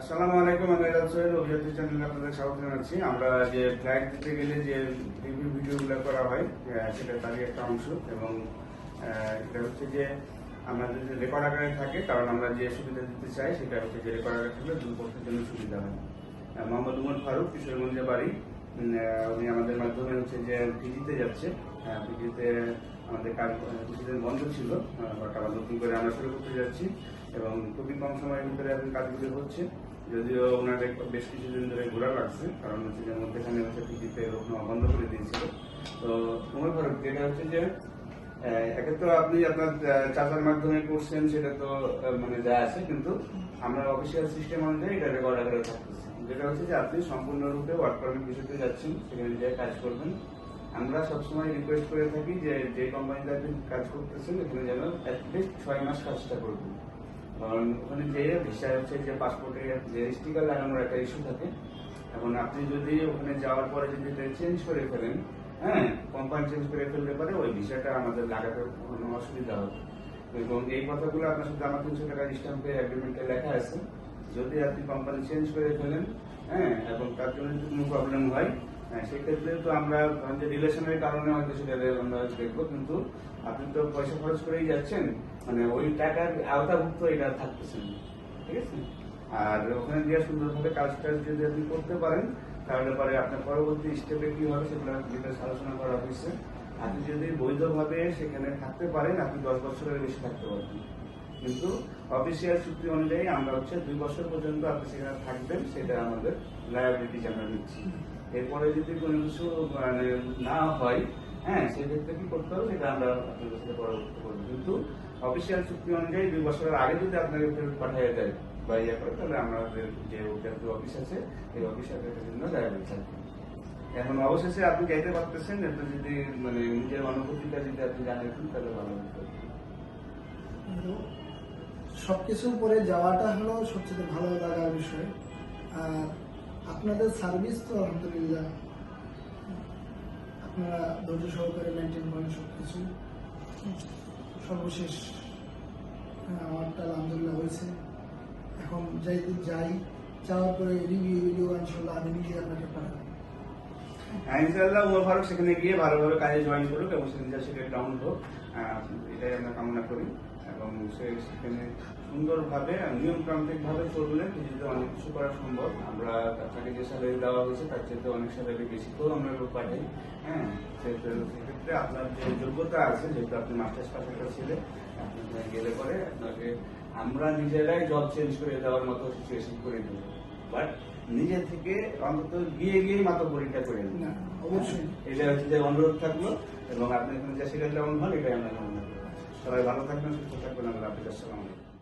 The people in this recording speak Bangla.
আসসালামু আলাইকুম, আমি রাজ সোহেল অভিযাত্রী চ্যানেলে আপনাদের স্বাগত জানাচ্ছি। আমরা যে ফ্লাইট দিতে গেলে যে রিভিউ ভিডিওগুলো করা হয় সেটা তারই একটা অংশ এবং এটা হচ্ছে যে আমাদের যে রেকর্ড আকারে থাকে, কারণ আমরা যে সুবিধা দিতে চাই, সেটা হচ্ছে যে রেকর্ড আকারে থাকলে পক্ষের জন্য সুবিধা হয়। মোহাম্মদ উমর ফারুক কিশোরগঞ্জে বাড়ি। উনি আমাদের মাধ্যমে হচ্ছে যে পিজিতে যাচ্ছে। পিজিতে আমাদের কাজ, কিছুদিন বন্ধ ছিল বাট আবার নতুন করে আমরা শুরু করতে যাচ্ছি এবং খুবই কম সময়ের ভিতরে এখন কাজগুলি হচ্ছে। যদিও ওনাদের বেশ কিছুদিন ধরে ঘোরা লাগছে, কারণ হচ্ছে যে মধ্যখানে হচ্ছে পিজিতে রোগ বন্ধ করে দিয়েছিল। তো তোমার ফারুক যেটা হচ্ছে যে একে তো আপনি আপনার চাচার মাধ্যমে করছেন, সেটা তো মানে যা আছে, কিন্তু আমরা অফিসিয়াল সিস্টেম অনুযায়ী এটা রেকর্ড আকারে থাকতেছে। যেটা হচ্ছে যে আপনি সম্পূর্ণরূপে ওয়ার্ক পারমিট বিষয়তে যাচ্ছেন, সেখানে যে কাজ করবেন। আমরা সবসময় রিকোয়েস্ট করে থাকি যে যে কোম্পানিতে আপনি কাজ করতেছেন এখানে যেন অ্যাটলিস্ট ছয় মাস কাজটা করবেন কারণ ওখানে যে ভিসা হচ্ছে যে পাসপোর্টে যে স্টিকার লাগানোর একটা ইস্যু থাকে, এখন আপনি যদি ওখানে যাওয়ার পরে যদি চেঞ্জ করে ফেলেন হ্যাঁ কোম্পানি চেঞ্জ করে ফেলতে পারে, ওই ভিসাটা আমাদের লাগাতে কোনো অসুবিধা হবে এবং এই কথাগুলো আপনার সাথে আমার তিনশো টাকার স্ট্যাম্পে অ্যাগ্রিমেন্টে লেখা আছে। যদি আপনি কোম্পানি চেঞ্জ করে ফেলেন হ্যাঁ এবং তার জন্য যদি কোনো প্রবলেম হয় হ্যাঁ, তো আমরা যে রিলেশনের কারণে দেখব কিন্তু আপনি তো পয়সা খরচ করেই যাচ্ছেন মানে ওই টাকার আওতাভুক্ত এটা থাকতেছেন ঠিক আছে? আর ওখানে সুন্দরভাবে কাজ টাজ যদি আপনি করতে পারেন তাহলে আপনার পরবর্তী স্টেপে কি হবে সেগুলো ডিটেলস আলোচনা করা হয়েছে। আপনি যদি বৈধভাবে সেখানে থাকতে পারেন আপনি দশ বছরের বেশি থাকতে পারবেন। কিন্তু অফিসিয়াল চুক্তি অনুযায়ী আমরা হচ্ছে দুই বছর পর্যন্ত আপনি সেখানে থাকবেন সেটা আমাদের লায়াবিলিটি আমরা নিচ্ছি এরপরে যদি কোনো কিছু মানে না হয় হ্যাঁ সেক্ষেত্রে কি করতে হবে? সেটা আমরা আপনাদের সাথে পরবর্তী করব। কিন্তু অফিসিয়াল চুক্তি অনুযায়ী দুই বছরের আগে যদি আপনাকে ফেরত পাঠিয়ে দেয় বা ইয়ে করে, তাহলে আমাদের যে জাতীয় অফিস আছে, এই অফিস আপনাদের জন্য লায়াবিলিটি থাকবে এখন অবশেষে আপনি গাইতে পারতেছেন, এটা যদি মানে নিজের অনুভূতিটা যদি আপনি জানেন তাহলে ভালো হতো সবকিছুর পরে যাওয়াটা হলো সবচেয়ে ভালো লাগার বিষয়। আর আপনাদের সার্ভিস তো আলহামদুলিল্লাহ। আপনারা ধৈর্য সহকারে মেনটেন করেন সবকিছু। সর্বশেষ আহ, আমারটা আলহামদুলিল্লাহ হয়েছে। এখন যাই যাই যাওয়ার পরে রিভিউ রিভিউ ইনশাল্লাহ আমি নিজে আপনাকে পাঠাবো। হ্যাঁ, ইনশাআল্লাহ ফারুক সেখানে গিয়ে ভালোভাবে কাজে জয়েন করুক এবং সেখানে সেটা ডাউন হোক এটাই আমরা কামনা করি। এবং সে সেখানে সুন্দরভাবে নিয়মতান্ত্রিক ভাবে চললে যদি অনেক কিছু করা সম্ভব। আমরা তাকে যে স্যালারি দেওয়া হয়েছে তার চেয়ে অনেক স্যালারি বেশি তো আমরা লোক পাঠাই। হ্যাঁ সে- সেক্ষেত্রে আপনার যে যোগ্যতা আছে যেহেতু আপনি মাস্টার্স পাস একটা ছিলেন আপনি গেলে পরে আপনাকে আমরা নিজেরাই জব চেঞ্জ করে দেওয়ার মতো সিচুয়েশন করে দেবো। বাট নিজে থেকে অন্তত গিয়ে গিয়ে মাত্র পরীক্ষা করে না অবশ্যই। এটা হচ্ছে যে অনুরোধ থাকল এবং আপনি এখানে যে যেমন হন এটাই আমরা। সবাই ভালো থাকবেন সুস্থ থাকবেন আমরা হাফিজ আসসালামু আলাইকুম।